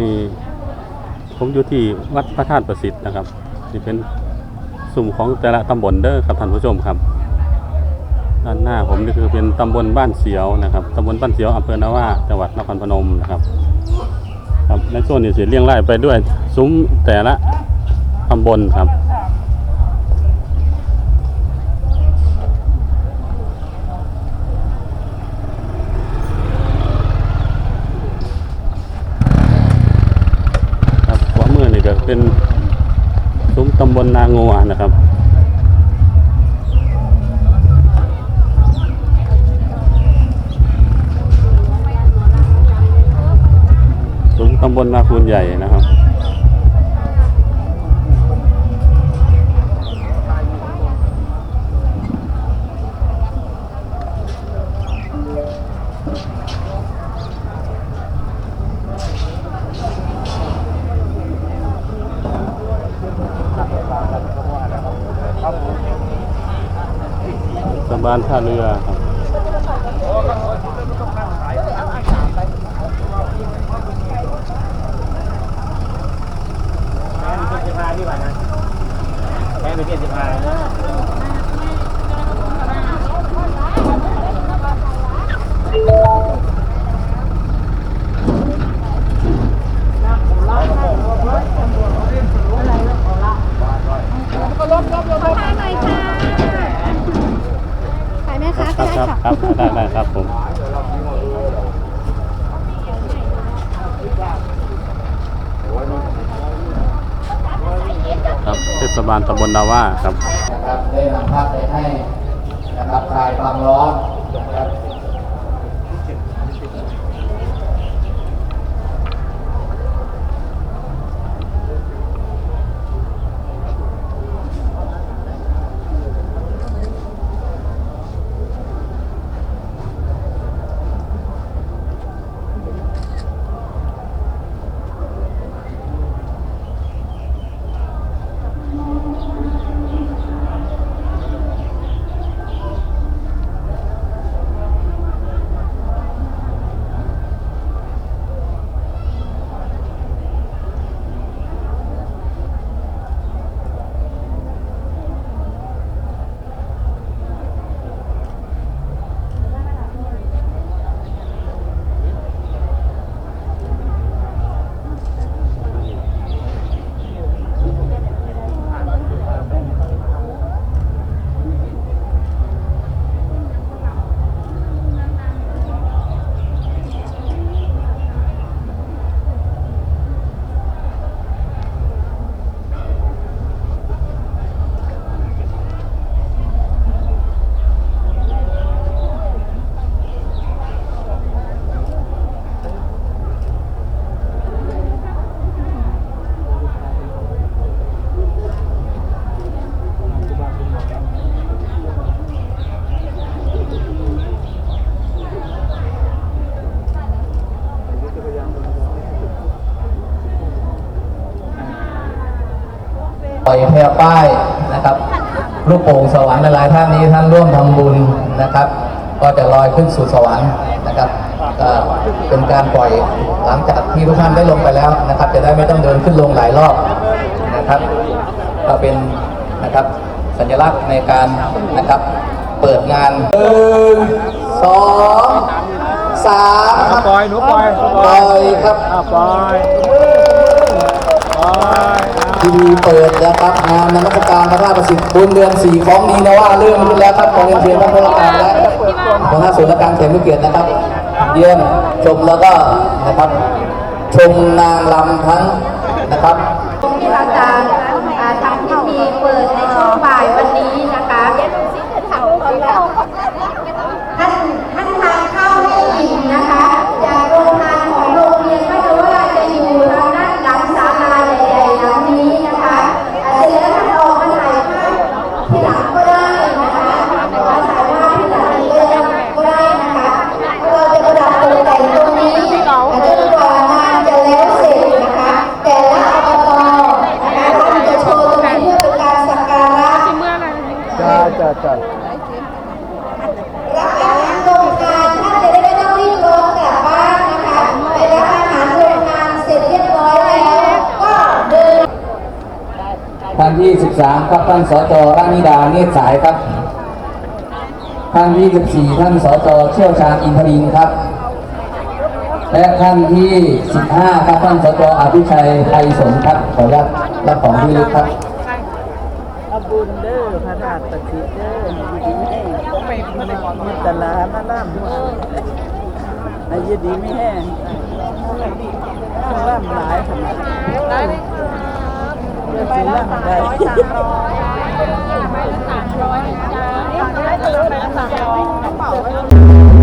นี่ผมอยู่ที่วัดพระธาตุประสิทธิ์นะครับนี่เป็นสุ่มของแต่ละตำบลเด้อครับท่านผู้ชมครับด้านหน้าผมนี่คือเป็นตำบลบ้านเสียวนะครับตำบลบ้านเสียวอำเภอนาว่าจังหวัดนครพนมนะครับ ครับในโซนนี้เสียเรียงรายไปด้วยซุ้มแต่ละตำบลครับขวามือนี่ก็เป็น ซุ้มตำบลนางัวนะครับซุ้มตำบลนาคูนใหญ่นะครับ สบานท่าเรือครับแค่เป็นเป็นสิบห้า ขอทานหน่อยค่ะขายไหมคะ ครับ ก็ ครับ ได้ ค่ะครับได้ได้ครับผม เทศบาลตำบลนาว่าครับนะครับได้นำภาพไปให้นะครับคลายความร้อนนะครับ อยแพร่ป้ายนะครับลูกโป่งสวรรค์หลายๆท่านนี้ท่านร่วมทำบุญนะครับ ก็จะลอยขึ้นสู่สวรรค์นะครับก็เป็นการปล่อยหลังจากที่ทุกท่านได้ลงไปแล้วนะครับ จะได้ไม่ต้องเดินขึ้นลงหลายรอบนะครับ ก็เป็นนะครับสัญลักษณ์ในการนะครับเปิดงานหนึ่งสองสามครับปล่อยหนูปล่อยปล่อยครับอ่าปล่อยปล่อย ทีวีเปิดนะครับงานนมัสการพระราชประสิทธิ์บุญเดือนสี่ของดีนะว่าเรื่องขึ้นแล้วครับขอเรียนเชิญท่านผู้ว่าการและหัวหน้าส่วนราชการเขตเกียรตินะครับ เยี่ยมชมแล้วก็นะครับ ชมนางรำทั้งนะครับที่เราจารย์ทำพิธีเปิดในช่วงบ่ายวันนี้นะคะท่านท่านทานข้าวให้อิ่มนะคะจากโรงทานของโรงเรียนก็จะว่าจะอยู่ทางด้านหลังศาลาใหญ่ๆหลังนี้นะคะอ่าเสร็จแล้วท่านออกมาถ่ายภาพที่หลังก็ได้นะคะมาถ่ายภาพที่หลังก็ได้ก็ได้นะคะเราจะประดับตกแต่งตรงนี้อาจจะกว่างานจะแล้วเสร็จนะคะ แต่ละอบตนะคะท่านจะโชว์ตรงนี้เพื่อเป็นการสักการะ จ้าจ้าจ้า รับอาหารโรงงานท่านจะได้ไม่ต้องรีบร้อนกลับบ้านนะคะไปรับอาหารโรงงานเสร็จเรียบ ท่านที่13ครับท่านสจรานิดาเนตรสายครับท่านที่14ท่านสจเชี่ยวชาญอินทรินทร์ครับ และท่านที่ 15ครับท่านสจอภิชัยไทยสนครับขออนุญาตรับของที่ลึกครับอาบุญเด้อพระธาตุประสิทธิ์เด้ออยู่ดีไม่แห้งมีตลาดมาล่ำมาอายุดีไม่แห้งล่ำหลายขนาด ไปละสามร้อยสามร้อยไปละสามร้อยจ้าไปละสามร้อย